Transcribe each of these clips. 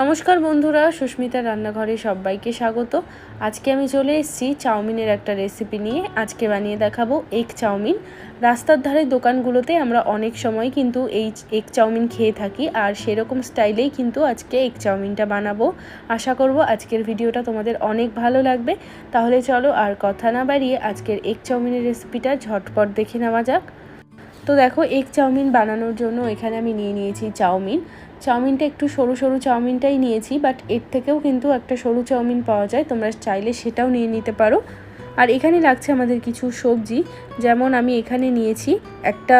নমস্কার বন্ধুরা সুস্মিতা রান্নাঘরে সবাইকে স্বাগত। আজকে আমি চলে এসেছি চাউমিনের একটা রেসিপি নিয়ে। আজকে বানিয়ে দেখাবো এগ চাউমিন। রাস্তার ধারে দোকানগুলোতে আমরা অনেক সময় কিন্তু এই এগ চাউমিন খেয়ে থাকি, আর সেরকম স্টাইলেই কিন্তু আজকে এগ চাউমিনটা বানাবো। আশা করব আজকের ভিডিওটা তোমাদের অনেক ভালো লাগবে। তাহলে চলো আর কথা না বাড়িয়ে আজকের এগ চাউমিনের রেসিপিটা ঝটপট দেখে নেওয়া যাক। তো দেখো এগ চাউমিন বানানোর জন্য এখানে আমি নিয়ে নিয়েছি চাউমিন। চাউমিনটা একটু সরু সরু চাউমিনটাই নিয়েছি বাট এর থেকেও কিন্তু একটা সরু চাউমিন পাওয়া যায়, তোমরা চাইলে সেটাও নিয়ে নিতে পারো। আর এখানে লাগছে আমাদের কিছু সবজি, যেমন আমি এখানে নিয়েছি একটা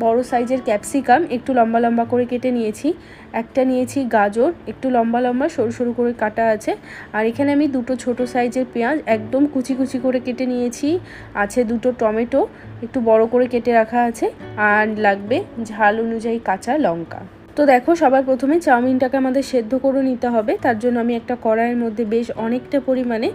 বড় সাইজের ক্যাপসিকাম, একটু লম্বা লম্বা করে কেটে নিয়েছি। একটা নিয়েছি গাজর, একটু লম্বা লম্বা সরু সরু করে কাটা আছে। আর এখানে আমি দুটো ছোট সাইজের পেঁয়াজ একদম কুচি কুচি করে কেটে নিয়েছি। আছে দুটো টমেটো, একটু বড় করে কেটে রাখা আছে। আর লাগবে ঝাল অনুযায়ী কাঁচা লঙ্কা। তো দেখো, সবার প্রথমে চাউমিনটাকে আমাদের সেদ্ধ করে নিতে হবে। তার জন্য আমি একটা কড়াইয়ের মধ্যে বেশ অনেকটা পরিমাণে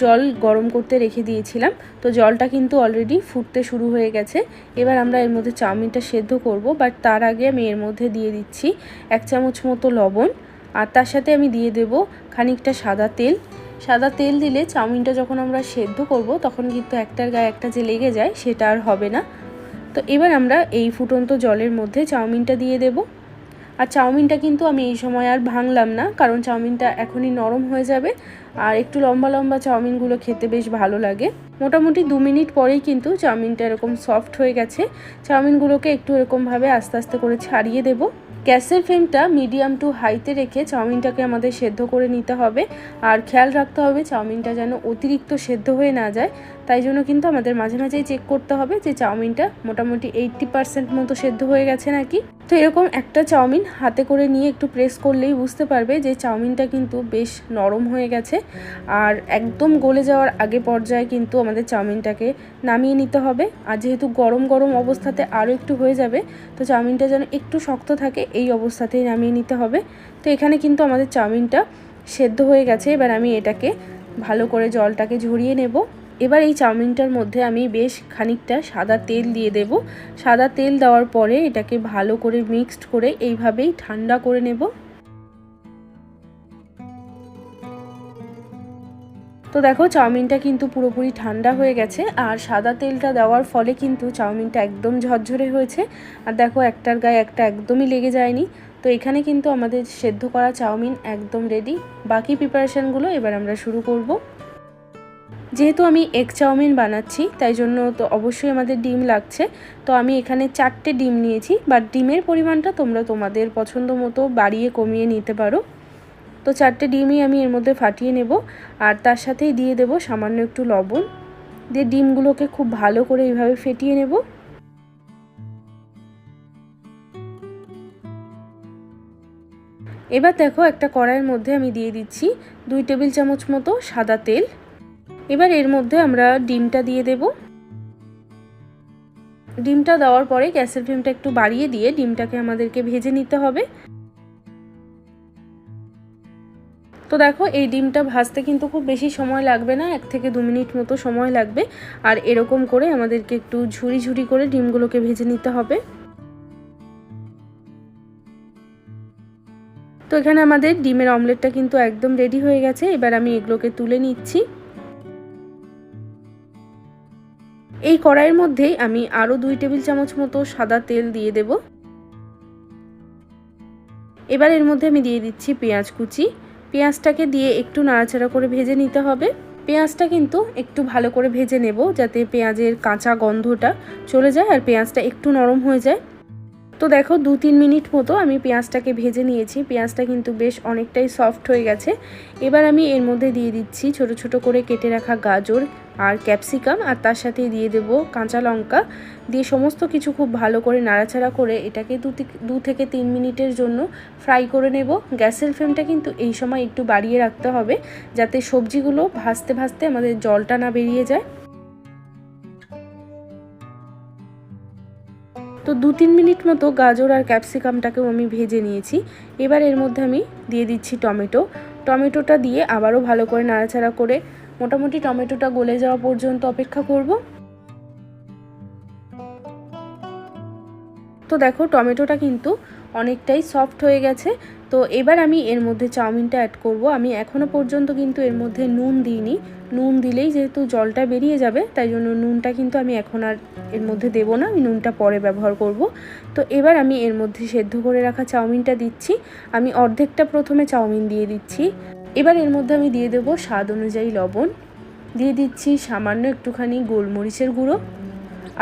জল গরম করতে রেখে দিয়েছিলাম। তো জলটা কিন্তু অলরেডি ফুটতে শুরু হয়ে গেছে। এবার আমরা এর মধ্যে চাউমিনটা সেদ্ধ করব বাট তার আগে আমি এর মধ্যে দিয়ে দিচ্ছি এক চামচ মতো লবণ। আর তার সাথে আমি দিয়ে দেব খানিকটা সাদা তেল। সাদা তেল দিলে চাউমিনটা যখন আমরা সেদ্ধ করব, তখন কিন্তু একটার গায়ে একটা যে লেগে যায়, সেটা আর হবে না। তো এবার আমরা এই ফুটন্ত জলের মধ্যে চাউমিনটা দিয়ে দেবো। আর চাউমিনটা কিন্তু আমি এই সময় আর ভাঙলাম না, কারণ চাউমিনটা এখনই নরম হয়ে যাবে। আর একটু লম্বা লম্বা চাউমিনগুলো খেতে বেশ ভালো লাগে। মোটামুটি দু মিনিট পরেই কিন্তু চাউমিনটা এরকম সফট হয়ে গেছে। চাউমিনগুলোকে একটু এরকমভাবে আস্তে আস্তে করে ছাড়িয়ে দেবো। গ্যাসের ফ্লেমটা মিডিয়াম টু হাইতে রেখে চাউমিনটাকে আমাদের সেদ্ধ করে নিতে হবে। আর খেয়াল রাখতে হবে চাউমিনটা যেন অতিরিক্ত সেদ্ধ হয়ে না যায়। তাই জন্য কিন্তু আমাদের মাঝে মাঝেই চেক করতে হবে যে চাউমিনটা মোটামুটি এইট্টি পার্সেন্ট মতো সেদ্ধ হয়ে গেছে নাকি। তো এরকম একটা চাউমিন হাতে করে নিয়ে একটু প্রেস করলেই বুঝতে পারবে যে চাউমিনটা কিন্তু বেশ নরম হয়ে গেছে। আর একদম গলে যাওয়ার আগে পর্যায়ে কিন্তু আমাদের চাউমিনটাকে নামিয়ে নিতে হবে। আর যেহেতু গরম গরম অবস্থাতে আরও একটু হয়ে যাবে, তো চাউমিনটা যেন একটু শক্ত থাকে এই অবস্থাতেই নামিয়ে নিতে হবে। তো এখানে কিন্তু আমাদের চাউমিনটা সেদ্ধ হয়ে গেছে। এবার আমি এটাকে ভালো করে জলটাকে ঝরিয়ে নেব। এবার এই চাউমিনটার মধ্যে আমি বেশ খানিকটা সাদা তেল দিয়ে দেব। সাদা তেল দেওয়ার পরে এটাকে ভালো করে মিক্সড করে এইভাবেই ঠান্ডা করে নেব। তো দেখো, চাউমিনটা কিন্তু পুরোপুরি ঠান্ডা হয়ে গেছে আর সাদা তেলটা দেওয়ার ফলে কিন্তু চাউমিনটা একদম ঝরঝরে হয়েছে। আর দেখো, একটার গায়ে একটা একদমই লেগে যায়নি। তো এখানে কিন্তু আমাদের সেদ্ধ করা চাউমিন একদম রেডি বাকি প্রিপারেশানগুলো এবার আমরা শুরু করব। যেহেতু আমি এগ চাউমিন বানাচ্ছি, তাই জন্য তো অবশ্যই আমাদের ডিম লাগছে। তো আমি এখানে চারটে ডিম নিয়েছি বাট ডিমের পরিমাণটা তোমরা তোমাদের পছন্দ মতো বাড়িয়ে কমিয়ে নিতে পারো। তো চারটে ডিমই আমি এর মধ্যে ফাটিয়ে নেব, আর তার সাথেই দিয়ে দেব সামান্য একটু লবণ। দিয়ে ডিমগুলোকে খুব ভালো করে এইভাবে ফেটিয়ে নেব। এবার দেখো একটা কড়াইয়ের মধ্যে আমি দিয়ে দিচ্ছি দুই টেবিল চামচ মতো সাদা তেল। এবার এর মধ্যে আমরা ডিমটা দিয়ে দেব। ডিমটা দেওয়ার পরে গ্যাসের ফ্লেমটা একটু বাড়িয়ে দিয়ে ডিমটাকে আমাদেরকে ভেজে নিতে হবে। তো দেখো, এই ডিমটা ভাজতে কিন্তু খুব বেশি সময় লাগবে না, এক থেকে দু মিনিট মতো সময় লাগবে। আর এরকম করে আমাদেরকে একটু ঝুড়ি ঝুড়ি করে ডিমগুলোকে ভেজে নিতে হবে। তো এখানে আমাদের ডিমের অমলেটটা কিন্তু একদম রেডি হয়ে গেছে। এবার আমি এগুলোকে তুলে নিচ্ছি। এই কড়াইয়ের মধ্যেই আমি আরও দুই টেবিল চামচ মতো সাদা তেল দিয়ে দেব। এবার এর মধ্যে আমি দিয়ে দিচ্ছি পেঁয়াজ কুচি। পেঁয়াজটাকে দিয়ে একটু নাড়াচাড়া করে ভেজে নিতে হবে। পেঁয়াজটা কিন্তু একটু ভালো করে ভেজে নেব যাতে পেঁয়াজের কাঁচা গন্ধটা চলে যায় আর পেঁয়াজটা একটু নরম হয়ে যায়। তো দেখো দু তিন মিনিট মতো আমি পেঁয়াজটাকে ভেজে নিয়েছি। পেঁয়াজটা কিন্তু বেশ অনেকটাই সফট হয়ে গেছে। এবার আমি এর মধ্যে দিয়ে দিচ্ছি ছোট ছোট করে কেটে রাখা গাজর আর ক্যাপসিকাম আর তার সাথে দিয়ে দেব কাঁচা লঙ্কা। দিয়ে সমস্ত কিছু খুব ভালো করে নাড়াচাড়া করে এটাকে দু দু থেকে তিন মিনিটের জন্য ফ্রাই করে নেব। গ্যাসের ফ্লেমটা কিন্তু এই সময় একটু বাড়িয়ে রাখতে হবে যাতে সবজিগুলো ভাজতে ভাজতে আমাদের জলটা না বেরিয়ে যায়। তো দু তিন মিনিট মতো গাজর আর ক্যাপসিকামটাকেও আমি ভেজে নিয়েছি। এবার এর মধ্যে আমি দিয়ে দিচ্ছি টমেটো। টমেটোটা দিয়ে আবারও ভালো করে নাড়াচাড়া করে মোটামুটি টমেটোটা গলে যাওয়া পর্যন্ত অপেক্ষা করব। তো দেখো টমেটোটা কিন্তু অনেকটাই সফট হয়ে গেছে। তো এবার আমি এর মধ্যে চাউমিনটা অ্যাড করব। আমি এখনও পর্যন্ত কিন্তু এর মধ্যে নুন দিইনি। নুন দিলেই যেহেতু জলটা বেরিয়ে যাবে, তাই জন্য নুনটা কিন্তু আমি এখন আর এর মধ্যে দেব না। আমি নুনটা পরে ব্যবহার করব। তো এবার আমি এর মধ্যে সেদ্ধ করে রাখা চাউমিনটা দিচ্ছি। আমি অর্ধেকটা প্রথমে চাউমিন দিয়ে দিচ্ছি। এবার এর মধ্যে আমি দিয়ে দেবো স্বাদ অনুযায়ী লবণ। দিয়ে দিচ্ছি সামান্য একটুখানি গোলমরিচের গুঁড়ো।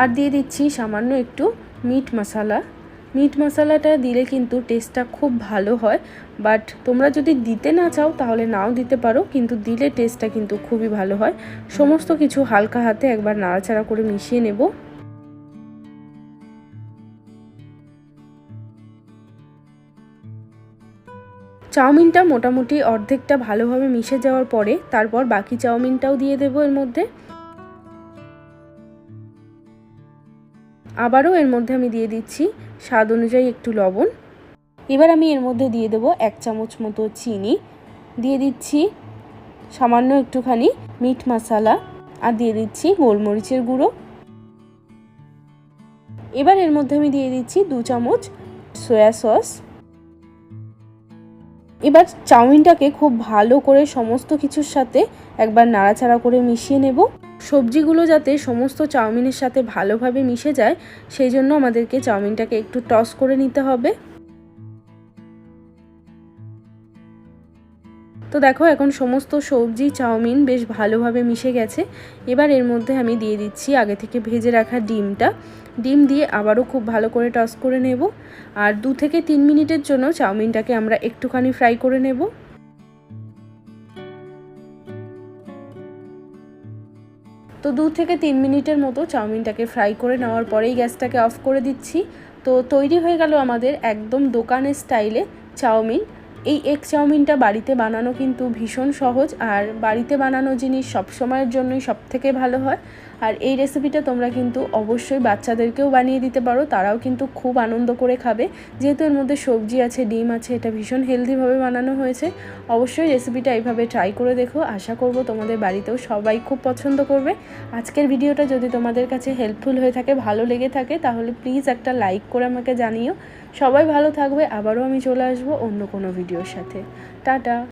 আর দিয়ে দিচ্ছি সামান্য একটু মিট মশালা। মিট মশালাটা দিলে কিন্তু টেস্টটা খুব ভালো হয়। বাট তোমরা যদি দিতে না চাও, তাহলে নাও দিতে পারো। কিন্তু দিলে টেস্টটা কিন্তু খুবই ভালো হয়। সমস্ত কিছু হালকা হাতে একবার নাড়াচাড়া করে মিশিয়ে নেব। চাউমিনটা মোটামুটি অর্ধেকটা ভালোভাবে মিশে যাওয়ার পরে তারপর বাকি চাউমিনটাও দিয়ে দেবো এর মধ্যে। আবারও এর মধ্যে আমি দিয়ে দিচ্ছি স্বাদ অনুযায়ী একটু লবণ। এবার আমি এর মধ্যে দিয়ে দেবো এক চামচ মতো চিনি। দিয়ে দিচ্ছি সামান্য একটুখানি মিট মশলা আর দিয়ে দিচ্ছি গোলমরিচের গুঁড়ো। এবার এর মধ্যে আমি দিয়ে দিচ্ছি দু চামচ সয়া সস। এবার চাউমিনটাকে খুব ভালো করে সমস্ত কিছুর সাথে একবার নাড়াচাড়া করে মিশিয়ে নেব। সবজিগুলো যাতে সমস্ত চাউমিনের সাথে ভালোভাবে মিশে যায়, সেই জন্য আমাদেরকে চাউমিনটাকে একটু টস করে নিতে হবে। তো দেখো, এখন সমস্ত সবজি, চাউমিন বেশ ভালোভাবে মিশে গেছে। এবার এর মধ্যে আমি দিয়ে দিচ্ছি আগে থেকে ভেজে রাখা ডিমটা। ডিম দিয়ে আবারও খুব ভালো করে টস করে নেব। আর দু থেকে তিন মিনিটের জন্য চাউমিনটাকে আমরা একটুখানি ফ্রাই করে নেব। তো দু থেকে তিন মিনিটের মতো চাউমিনটাকে ফ্রাই করে নেওয়ার পরেই গ্যাসটাকে অফ করে দিচ্ছি। তো তৈরি হয়ে গেল আমাদের একদম দোকানের স্টাইলে চাউমিন। এই এগ চাউমিনটা বাড়িতে বানানো কিন্তু ভীষণ সহজ আর বাড়িতে বানানো জিনিস সব সময়ের জন্যই সব থেকে ভালো হয়। আর এই রেসিপিটা তোমরা কিন্তু অবশ্যই বাচ্চাদেরকেও বানিয়ে দিতে পারো, তারাও কিন্তু খুব আনন্দ করে খাবে। যেহেতু এর মধ্যে সবজি আছে, ডিম আছে, এটা ভীষণ হেলদিভাবে বানানো হয়েছে। অবশ্যই রেসিপিটা এইভাবে ট্রাই করে দেখো। আশা করব তোমাদের বাড়িতেও সবাই খুব পছন্দ করবে। আজকের ভিডিওটা যদি তোমাদের কাছে হেল্পফুল হয়ে থাকে, ভালো লেগে থাকে, তাহলে প্লিজ একটা লাইক করে আমাকে জানিও। সবাই ভালো থাকবে আবারও আমি চলে আসব অন্য কোনো ভিডিওর সাথে। টাটা।